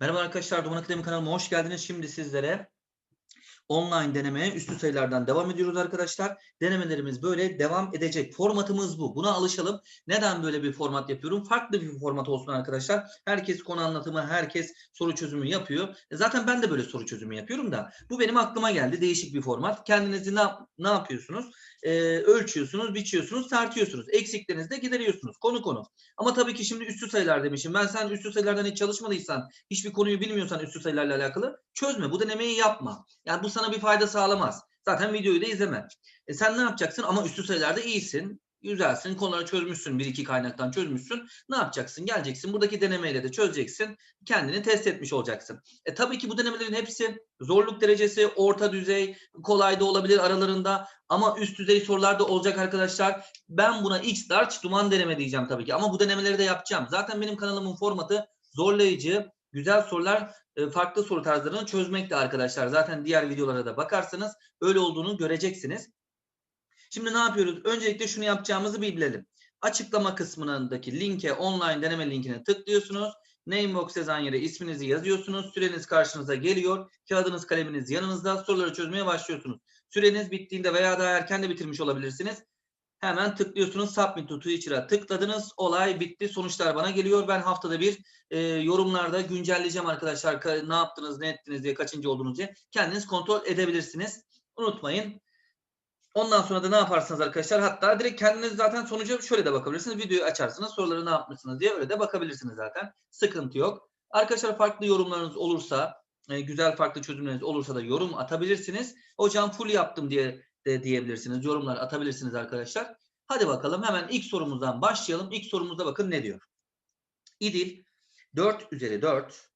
Merhaba arkadaşlar, Duman Akademi kanalıma hoş geldiniz. Şimdi sizlere online denemeye üstü sayılardan devam ediyoruz arkadaşlar. Denemelerimiz böyle devam edecek. Formatımız bu. Buna alışalım. Neden böyle bir format yapıyorum? Farklı bir format olsun arkadaşlar. Herkes konu anlatımı, herkes soru çözümü yapıyor. E Zaten ben de böyle soru çözümü yapıyorum da. Bu benim aklıma geldi. Değişik bir format. Kendinizi ne, ne yapıyorsunuz? Ee, ölçüyorsunuz, biçiyorsunuz, tartıyorsunuz. Eksiklerinizi de gideriyorsunuz. Konu konu. Ama tabii ki şimdi üstü sayılar demişim. Ben sen üstü sayılardan hiç çalışmadıysan, hiçbir konuyu bilmiyorsan üstü sayılarla alakalı çözme. Bu denemeyi yapma. Yani bu sana bir fayda sağlamaz. Zaten videoyu da izleme. E sen ne yapacaksın? Ama üstü sayılarda iyisin. Güzelsin. Konuları çözmüşsün. Bir iki kaynaktan çözmüşsün. Ne yapacaksın? Geleceksin. Buradaki denemeyle de çözeceksin. Kendini test etmiş olacaksın. E tabii ki bu denemelerin hepsi zorluk derecesi orta düzey, kolay da olabilir aralarında. Ama üst düzey sorular da olacak arkadaşlar. Ben buna X large duman deneme diyeceğim tabii ki. Ama bu denemeleri de yapacağım. Zaten benim kanalımın formatı zorlayıcı, güzel sorular, e, farklı soru tarzlarını çözmekte arkadaşlar. Zaten diğer videolara da bakarsanız öyle olduğunu göreceksiniz. Şimdi ne yapıyoruz? Öncelikle şunu yapacağımızı bir bilelim. Açıklama kısmındaki linke, online deneme linkine tıklıyorsunuz. Namebox yazan yere isminizi yazıyorsunuz. Süreniz karşınıza geliyor. Kağıdınız, kaleminiz yanınızda. Soruları çözmeye başlıyorsunuz. Süreniz bittiğinde veya daha erken de bitirmiş olabilirsiniz. Hemen tıklıyorsunuz. Submit to Teacher'a tıkladınız. Olay bitti. Sonuçlar bana geliyor. Ben haftada bir e, yorumlarda güncelleyeceğim arkadaşlar. Ka- Ne yaptınız, ne ettiniz diye, kaçıncı oldunuz diye. Kendiniz kontrol edebilirsiniz. Unutmayın. Ondan sonra da ne yaparsınız arkadaşlar? Hatta direkt kendiniz zaten sonuca şöyle de bakabilirsiniz. Videoyu açarsınız. Soruları ne yapmışsınız diye öyle de bakabilirsiniz zaten. Sıkıntı yok. Arkadaşlar farklı yorumlarınız olursa, e, güzel farklı çözümleriniz olursa da yorum atabilirsiniz. Hocam full yaptım diye de diyebilirsiniz. Yorumlar atabilirsiniz arkadaşlar. Hadi bakalım hemen ilk sorumuzdan başlayalım. İlk sorumuzda bakın ne diyor? İdil 4 üzeri 4.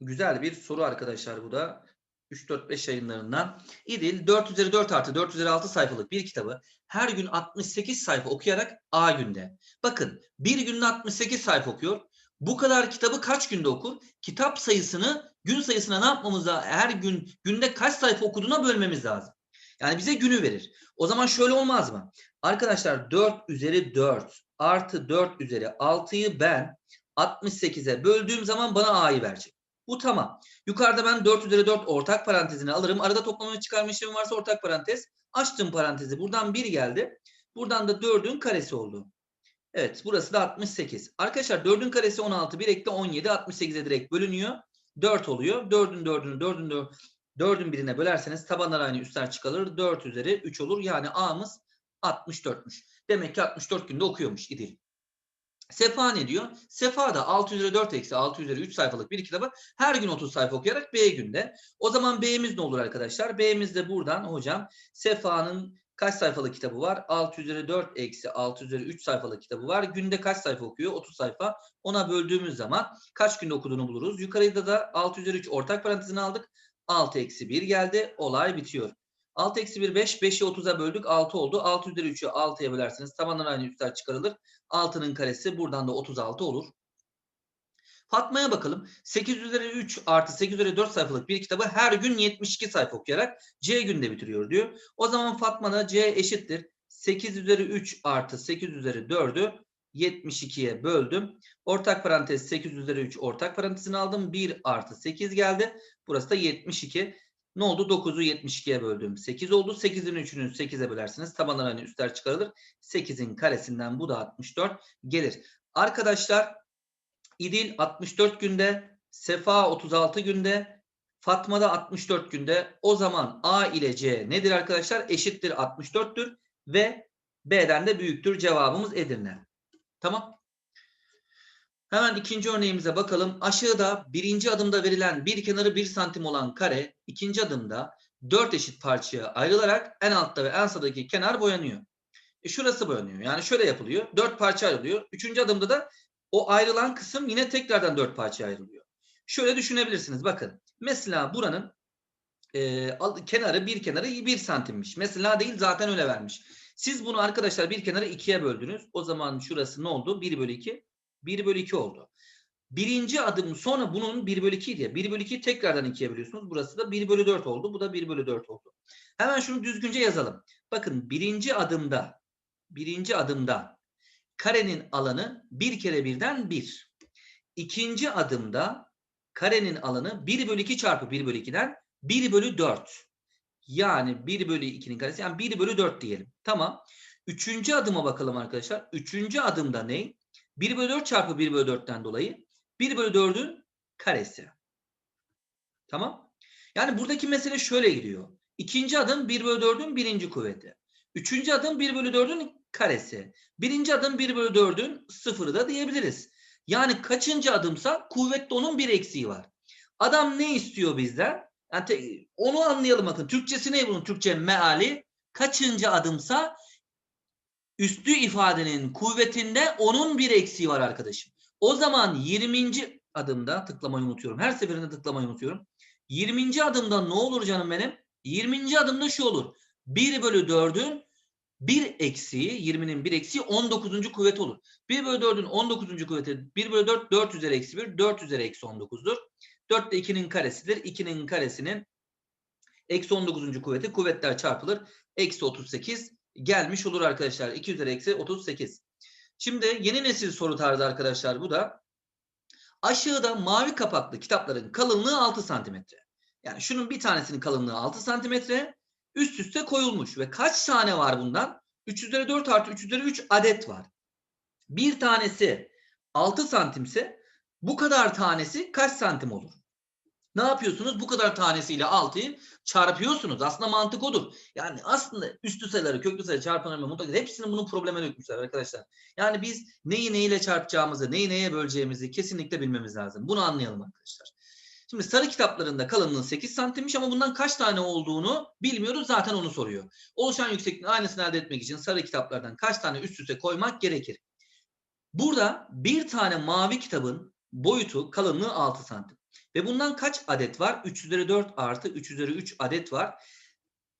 Güzel bir soru arkadaşlar bu da. 3-4-5 yayınlarından. İdil 4 üzeri 4 artı 4 üzeri 6 sayfalık bir kitabı her gün 68 sayfa okuyarak A günde. Bakın bir günde 68 sayfa okuyor. Bu kadar kitabı kaç günde okur? Kitap sayısını gün sayısına ne yapmamız lazım? Her gün günde kaç sayfa okuduğuna bölmemiz lazım. Yani bize günü verir. O zaman şöyle olmaz mı? Arkadaşlar 4 üzeri 4 artı 4 üzeri 6'yı ben 68'e böldüğüm zaman bana A'yı verecek. Bu tamam. Yukarıda ben 4 üzeri 4 ortak parantezini alırım. Arada toplama ve çıkarma işlemi varsa ortak parantez. Açtım parantezi. Buradan 1 geldi. Buradan da 4'ün karesi oldu. Evet burası da 68. Arkadaşlar 4'ün karesi 16. 1 ekle 17. 68'e direkt bölünüyor. 4 oluyor. 4'ün 4'ünü 4'ün 4'ün 4'ün birine bölerseniz tabanlar aynı üstler çıkarır. 4 üzeri 3 olur. Yani A'mız 64'müş. Demek ki 64 günde okuyormuş İdil. Sefa ne diyor? Sefa da 6 üzeri 4 eksi 6 üzeri 3 sayfalık bir kitabı her gün 30 sayfa okuyarak B günde. O zaman B'miz ne olur arkadaşlar? B'miz de buradan hocam Sefa'nın kaç sayfalık kitabı var? 6 üzeri 4 eksi 6 üzeri 3 sayfalık kitabı var. Günde kaç sayfa okuyor? 30 sayfa. Ona böldüğümüz zaman kaç günde okuduğunu buluruz. Yukarıda da 6 üzeri 3 ortak parantezini aldık. 6 eksi 1 geldi. Olay bitiyor. 6 eksi 1 5. 5'i 30'a böldük. 6 oldu. 6 üzeri 3'ü 6'ya bölerseniz tabanlar aynı üstler çıkarılır. 6'nın karesi buradan da 36 olur. Fatma'ya bakalım. 8 üzeri 3 artı 8 üzeri 4 sayfalık bir kitabı her gün 72 sayfa okuyarak C günde bitiriyor diyor. O zaman Fatma da C eşittir. 8 üzeri 3 artı 8 üzeri 4'ü 72'ye böldüm. Ortak parantez 8 üzeri 3 ortak parantezini aldım. 1 artı 8 geldi. Burası da 72. Ne oldu? 9'u 72'ye böldüm. 8 oldu. 8'in 3'ünü 8'e bölersiniz. Tabanlar aynı üstler çıkarılır. 8'in karesinden bu da 64 gelir. Arkadaşlar İdil 64 günde, Sefa 36 günde, Fatma da 64 günde. O zaman A ile C nedir arkadaşlar? Eşittir 64'tür ve B'den de büyüktür. Cevabımız Edirne. Tamam. Hemen ikinci örneğimize bakalım. Aşağıda birinci adımda verilen bir kenarı 1 santim olan kare ikinci adımda 4 eşit parçaya ayrılarak en altta ve en sağdaki kenar boyanıyor. E şurası boyanıyor. Yani şöyle yapılıyor. 4 parça ayrılıyor. Üçüncü adımda da o ayrılan kısım yine tekrardan 4 parçaya ayrılıyor. Şöyle düşünebilirsiniz. Bakın. Mesela buranın e, kenarı bir kenarı 1 santimmiş. Mesela değil zaten öyle vermiş. Siz bunu arkadaşlar bir kenarı 2'ye böldünüz. O zaman şurası ne oldu? 1 bölü 2. 1 bölü 2 oldu. Birinci adım sonra bunun 1 bölü 2 diye. 1 bölü 2'yi tekrardan 2'ye bölüyorsunuz. Burası da 1 bölü 4 oldu. Bu da 1 bölü 4 oldu. Hemen şunu düzgünce yazalım. Bakın birinci adımda birinci adımda karenin alanı 1 kere birden 1. İkinci adımda karenin alanı 1 bölü 2 çarpı 1 bölü 2'den 1 bölü 4. Yani 1 bölü 2'nin karesi yani 1 bölü 4 diyelim. Tamam. Üçüncü adıma bakalım arkadaşlar. Üçüncü adımda ne? 1 bölü 4 çarpı 1 bölü 4'ten dolayı 1 bölü 4'ün karesi. Tamam. Yani buradaki mesele şöyle gidiyor. İkinci adım 1 bölü 4'ün birinci kuvveti. Üçüncü adım 1 bölü 4'ün karesi. Birinci adım 1 bölü 4'ün sıfırı da diyebiliriz. Yani kaçıncı adımsa kuvvette onun bir eksiği var. Adam ne istiyor bizden? Yani te- onu anlayalım bakın. Türkçesi ne bunun? Türkçe meali. Kaçıncı adımsa üstü ifadenin kuvvetinde onun bir eksiği var arkadaşım. O zaman 20. adımda tıklamayı unutuyorum. Her seferinde tıklamayı unutuyorum. 20. adımda ne olur canım benim? 20. adımda şu olur. 1 bölü 4'ün bir eksiği, 20'nin bir eksiği 19. kuvvet olur. 1 bölü 4'ün 19. kuvveti 1 bölü 4 4 üzeri eksi 1 4 üzeri eksi 19'dur. 4 de 2'nin karesidir. 2'nin karesinin eksi 19. kuvveti kuvvetler çarpılır. Eksi 38 gelmiş olur arkadaşlar. 2 üzeri eksi 38. Şimdi yeni nesil soru tarzı arkadaşlar bu da. Aşağıda mavi kapaklı kitapların kalınlığı 6 santimetre. Yani şunun bir tanesinin kalınlığı 6 santimetre üst üste koyulmuş ve kaç tane var bundan? 3 üzeri 4 artı 3 üzeri 3 adet var. Bir tanesi 6 santimse bu kadar tanesi kaç santim olur? Ne yapıyorsunuz? Bu kadar tanesiyle 6'yı çarpıyorsunuz. Aslında mantık odur. Yani aslında üstü sayıları, köklü sayıları çarpanları mutlaka hepsini bunun probleme dökmüşler arkadaşlar. Yani biz neyi neyle çarpacağımızı, neyi neye böleceğimizi kesinlikle bilmemiz lazım. Bunu anlayalım arkadaşlar. Şimdi sarı kitaplarında kalınlığı 8 santimmiş ama bundan kaç tane olduğunu bilmiyoruz. Zaten onu soruyor. Oluşan yüksekliğin aynısını elde etmek için sarı kitaplardan kaç tane üst üste koymak gerekir? Burada bir tane mavi kitabın boyutu kalınlığı 6 santim. Ve bundan kaç adet var? 3 üzeri 4 artı 3 üzeri 3 adet var.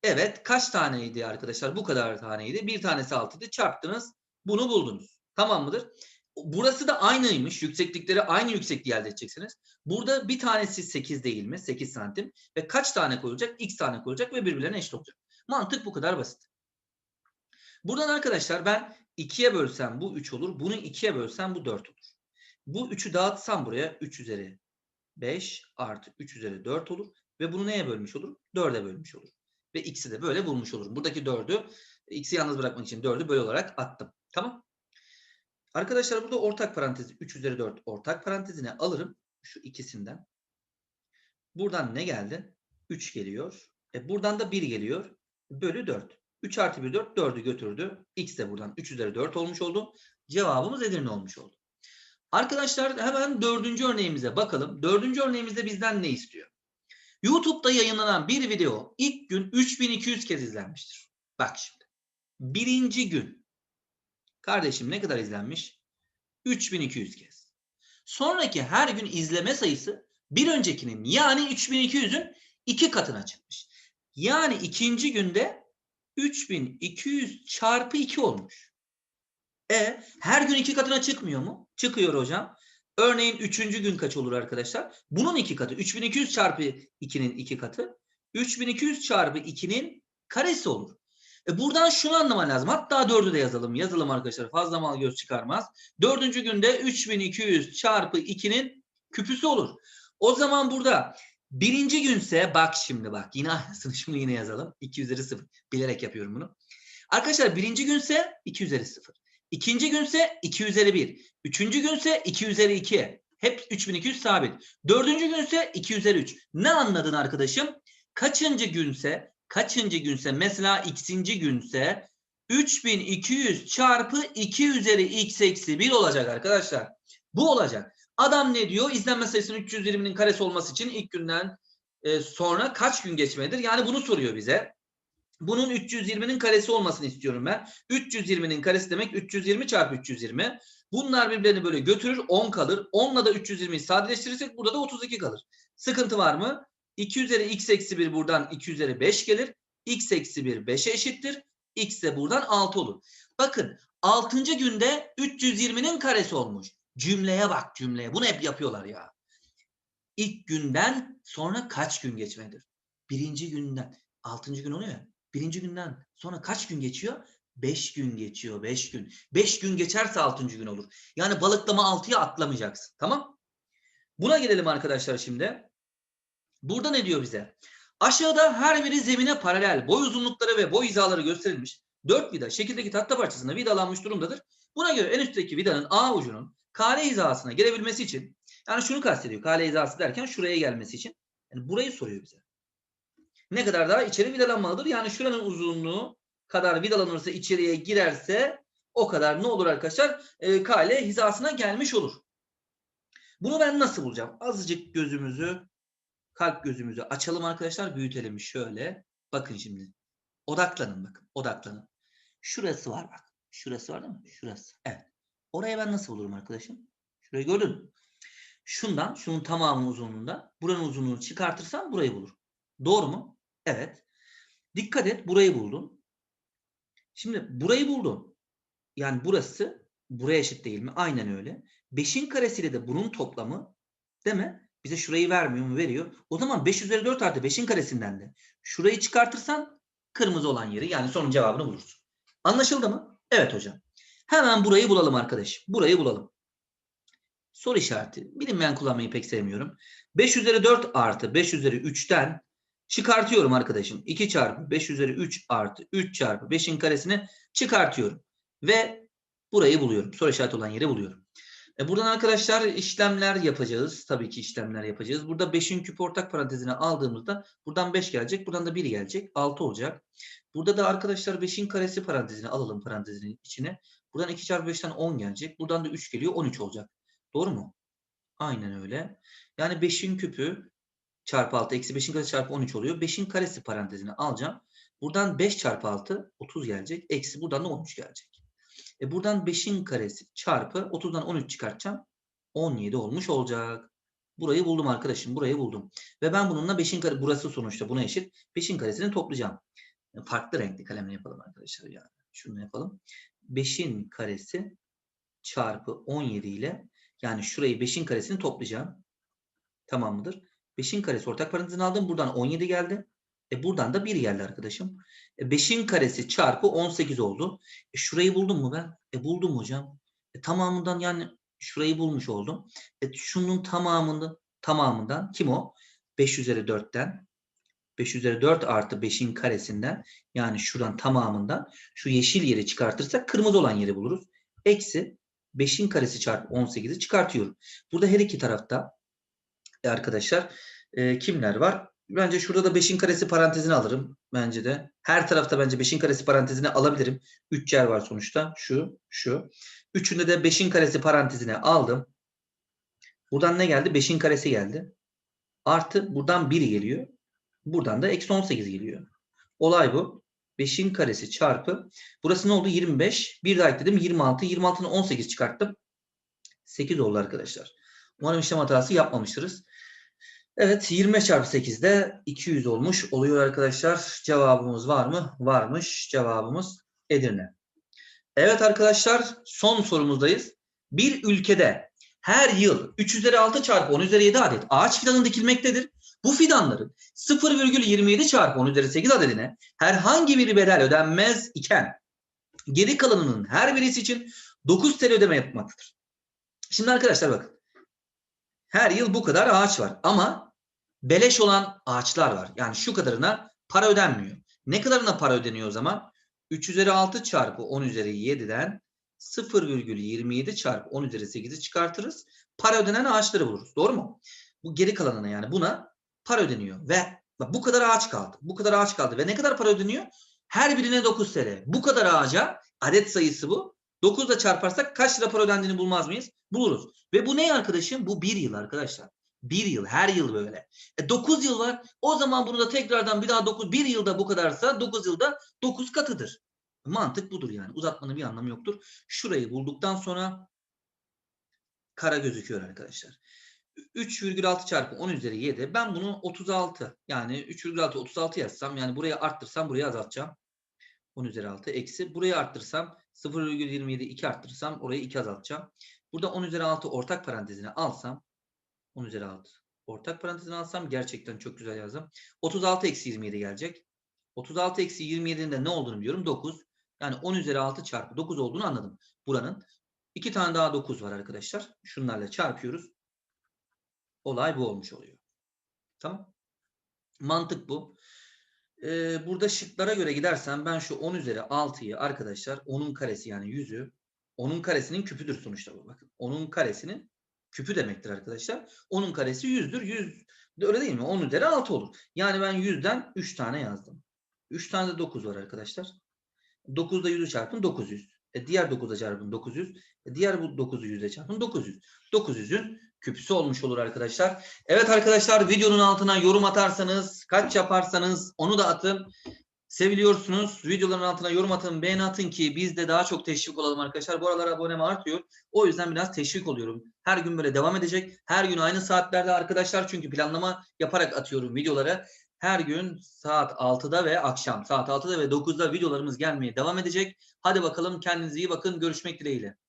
Evet kaç taneydi arkadaşlar? Bu kadar taneydi. Bir tanesi 6'ydı. Çarptınız. Bunu buldunuz. Tamam mıdır? Burası da aynıymış. Yükseklikleri aynı yüksekliği elde edeceksiniz. Burada bir tanesi 8 değil mi? 8 santim. Ve kaç tane koyulacak? X tane koyulacak ve birbirlerine eşit olacak. Mantık bu kadar basit. Buradan arkadaşlar ben 2'ye bölsem bu 3 olur. Bunu 2'ye bölsem bu 4 olur. Bu 3'ü dağıtsam buraya 3 üzeri 5 artı 3 üzeri 4 olur. Ve bunu neye bölmüş olur? 4'e bölmüş olur. Ve x'i de böyle bulmuş olurum. Buradaki 4'ü x'i yalnız bırakmak için 4'ü böyle olarak attım. Tamam. Arkadaşlar burada ortak parantezi 3 üzeri 4 ortak parantezine alırım. Şu ikisinden. Buradan ne geldi? 3 geliyor. E buradan da 1 geliyor. Bölü 4. 3 artı 1 4 4'ü götürdü. X de buradan 3 üzeri 4 olmuş oldu. Cevabımız Edirne olmuş oldu. Arkadaşlar hemen dördüncü örneğimize bakalım. Dördüncü örneğimizde bizden ne istiyor? YouTube'da yayınlanan bir video ilk gün 3200 kez izlenmiştir. Bak şimdi. Birinci gün. Kardeşim ne kadar izlenmiş? 3200 kez. Sonraki her gün izleme sayısı bir öncekinin yani 3200'ün iki katına çıkmış. Yani ikinci günde 3200 çarpı 2 olmuş. E her gün iki katına çıkmıyor mu? Çıkıyor hocam. Örneğin üçüncü gün kaç olur arkadaşlar? Bunun iki katı. 3200 çarpı 2'nin iki katı. 3200 çarpı 2'nin karesi olur. E buradan şunu anlaman lazım. Hatta dördü de yazalım. Yazalım arkadaşlar. Fazla mal göz çıkarmaz. Dördüncü günde 3200 çarpı 2'nin küpüsü olur. O zaman burada birinci günse bak şimdi bak. Yine aynısını şunu yine yazalım. 2 üzeri 0. Bilerek yapıyorum bunu. Arkadaşlar birinci günse 2 üzeri 0. İkinci günse 2 üzeri 1. Üçüncü günse 2 üzeri 2. Hep 3200 sabit. Dördüncü günse 2 üzeri 3. Ne anladın arkadaşım? Kaçıncı günse, kaçıncı günse mesela x'inci günse 3200 çarpı 2 üzeri x eksi 1 olacak arkadaşlar. Bu olacak. Adam ne diyor? İzlenme sayısının 320'nin karesi olması için ilk günden e, sonra kaç gün geçmelidir? Yani bunu soruyor bize. Bunun 320'nin karesi olmasını istiyorum ben. 320'nin karesi demek 320 çarpı 320. Bunlar birbirlerini böyle götürür 10 kalır. 10'la da 320'yi sadeleştirirsek burada da 32 kalır. Sıkıntı var mı? 2 üzeri x eksi 1 buradan 2 üzeri 5 gelir. x eksi 1 5'e eşittir. x de buradan 6 olur. Bakın 6. günde 320'nin karesi olmuş. Cümleye bak cümleye. Bunu hep yapıyorlar ya. İlk günden sonra kaç gün geçmelidir? Birinci günden. Altıncı gün oluyor ya. Birinci günden sonra kaç gün geçiyor? Beş gün geçiyor. Beş gün. Beş gün geçerse altıncı gün olur. Yani balıklama altıya atlamayacaksın. Tamam? Buna gelelim arkadaşlar şimdi. Burada ne diyor bize? Aşağıda her biri zemine paralel boy uzunlukları ve boy hizaları gösterilmiş. Dört vida şekildeki tahta parçasında vidalanmış durumdadır. Buna göre en üstteki vidanın A ucunun kare hizasına gelebilmesi için yani şunu kastediyor. Kare hizası derken şuraya gelmesi için. Yani burayı soruyor bize. Ne kadar daha içeri vidalanmalıdır? Yani şuranın uzunluğu kadar vidalanırsa içeriye girerse o kadar ne olur arkadaşlar? E, kale hizasına gelmiş olur. Bunu ben nasıl bulacağım? Azıcık gözümüzü, kalp gözümüzü açalım arkadaşlar. Büyütelim şöyle. Bakın şimdi. Odaklanın bakın. Odaklanın. Şurası var bak. Şurası var değil mi? Şurası. Evet. Oraya ben nasıl bulurum arkadaşım? Şurayı gördün mü? Şundan, şunun tamamı uzunluğunda buranın uzunluğunu çıkartırsam burayı bulur. Doğru mu? Evet. Dikkat et burayı buldum. Şimdi burayı buldum. Yani burası buraya eşit değil mi? Aynen öyle. 5'in karesiyle de bunun toplamı değil mi? Bize şurayı vermiyor mu? Veriyor. O zaman 5 üzeri 4 artı 5'in karesinden de şurayı çıkartırsan kırmızı olan yeri yani sorunun cevabını bulursun. Anlaşıldı mı? Evet hocam. Hemen burayı bulalım arkadaş. Burayı bulalım. Soru işareti. Bilinmeyen kullanmayı pek sevmiyorum. 5 üzeri 4 artı 5 üzeri 3'ten çıkartıyorum arkadaşım. 2 çarpı 5 üzeri 3 artı 3 çarpı 5'in karesini çıkartıyorum. Ve burayı buluyorum. Soru işareti olan yeri buluyorum. E buradan arkadaşlar işlemler yapacağız. Tabii ki işlemler yapacağız. Burada 5'in küp ortak parantezine aldığımızda buradan 5 gelecek. Buradan da 1 gelecek. 6 olacak. Burada da arkadaşlar 5'in karesi parantezine alalım parantezinin içine. Buradan 2 çarpı 5'ten 10 gelecek. Buradan da 3 geliyor. 13 olacak. Doğru mu? Aynen öyle. Yani 5'in küpü çarpı 6 eksi 5'in karesi çarpı 13 oluyor. 5'in karesi parantezine alacağım. Buradan 5 çarpı 6 30 gelecek. Eksi buradan da 13 gelecek. E buradan 5'in karesi çarpı 30'dan 13 çıkartacağım. 17 olmuş olacak. Burayı buldum arkadaşım. Burayı buldum. Ve ben bununla 5'in karesi burası sonuçta buna eşit. 5'in karesini toplayacağım. E, Farklı renkli kalemle yapalım arkadaşlar yani. Şunu yapalım. 5'in karesi çarpı 17 ile yani şurayı 5'in karesini toplayacağım. Tamam mıdır? 5'in karesi ortak parantezine aldım. Buradan 17 geldi. E buradan da 1 geldi arkadaşım. E 5'in karesi çarpı 18 oldu. E şurayı buldum mu ben? E buldum hocam. E tamamından yani şurayı bulmuş oldum. E şunun tamamından tamamından kim o? 5 üzeri 4'ten 5 üzeri 4 artı 5'in karesinden yani şuran tamamından şu yeşil yeri çıkartırsak kırmızı olan yeri buluruz. Eksi 5'in karesi çarpı 18'i çıkartıyorum. Burada her iki tarafta arkadaşlar e, kimler var? Bence şurada da 5'in karesi parantezini alırım. Bence de. Her tarafta bence 5'in karesi parantezini alabilirim. 3 yer var sonuçta. Şu, şu. Üçünde de 5'in karesi parantezine aldım. Buradan ne geldi? 5'in karesi geldi. Artı buradan 1 geliyor. Buradan da eksi 18 geliyor. Olay bu. 5'in karesi çarpı. Burası ne oldu? 25. Bir daha ekledim. 26. 26'nın 18 çıkarttım. 8 oldu arkadaşlar. Umarım işlem hatası yapmamıştırız. Evet 25 çarpı 8 de 200 olmuş oluyor arkadaşlar. Cevabımız var mı? Varmış. Cevabımız Edirne. Evet arkadaşlar son sorumuzdayız. Bir ülkede her yıl 3 üzeri 6 çarpı 10 üzeri 7 adet ağaç fidanı dikilmektedir. Bu fidanların 0,27 çarpı 10 üzeri 8 adedine herhangi bir bedel ödenmez iken geri kalanının her birisi için 9 TL ödeme yapmaktadır. Şimdi arkadaşlar bakın. Her yıl bu kadar ağaç var ama beleş olan ağaçlar var. Yani şu kadarına para ödenmiyor. Ne kadarına para ödeniyor o zaman? 3 üzeri 6 çarpı 10 üzeri 7'den 0,27 çarpı 10 üzeri 8'i çıkartırız. Para ödenen ağaçları buluruz. Doğru mu? Bu geri kalanına yani buna para ödeniyor. Ve bak bu kadar ağaç kaldı. Bu kadar ağaç kaldı. Ve ne kadar para ödeniyor? Her birine 9 TL. Bu kadar ağaca adet sayısı bu. 9 ile çarparsak kaç lira para ödendiğini bulmaz mıyız? Buluruz. Ve bu ne arkadaşım? Bu bir yıl arkadaşlar. Bir yıl. Her yıl böyle. E 9 yıl var. O zaman bunu da tekrardan bir daha 9. Bir yılda bu kadarsa 9 yılda 9 katıdır. Mantık budur yani. Uzatmanın bir anlamı yoktur. Şurayı bulduktan sonra kara gözüküyor arkadaşlar. 3,6 çarpı 10 üzeri 7. Ben bunu 36 yani 3,6 36 yazsam yani buraya arttırsam buraya azaltacağım. 10 üzeri 6 eksi. Burayı arttırsam 0,27 2 arttırsam orayı 2 azaltacağım. Burada 10 üzeri 6 ortak parantezine alsam 10 üzeri 6 ortak parantezine alsam gerçekten çok güzel yazdım. 36 eksi 27 gelecek. 36 eksi 27'nin de ne olduğunu biliyorum. 9. Yani 10 üzeri 6 çarpı 9 olduğunu anladım. Buranın. iki tane daha 9 var arkadaşlar. Şunlarla çarpıyoruz. Olay bu olmuş oluyor. Tamam. Mantık bu. Ee, burada şıklara göre gidersem ben şu 10 üzeri 6'yı arkadaşlar 10'un karesi yani 100'ü 10'un karesinin küpüdür sonuçta bu. Bakın 10'un karesinin küpü demektir arkadaşlar. 10'un karesi 100'dür. 100 de öyle değil mi? 10 üzeri 6 olur. Yani ben 100'den 3 tane yazdım. 3 tane de 9 var arkadaşlar. 9'da 100'ü çarpın 900. E diğer 9'a çarpın 900. E diğer bu 9'u 100'e çarpın 900. 900'ün küpüsü olmuş olur arkadaşlar. Evet arkadaşlar videonun altına yorum atarsanız kaç yaparsanız onu da atın. Seviliyorsunuz. Videoların altına yorum atın, beğeni atın ki biz de daha çok teşvik olalım arkadaşlar. Bu aralar abonem artıyor. O yüzden biraz teşvik oluyorum. Her gün böyle devam edecek. Her gün aynı saatlerde arkadaşlar çünkü planlama yaparak atıyorum videoları. Her gün saat 6'da ve akşam saat 6'da ve 9'da videolarımız gelmeye devam edecek. Hadi bakalım kendinize iyi bakın. Görüşmek dileğiyle.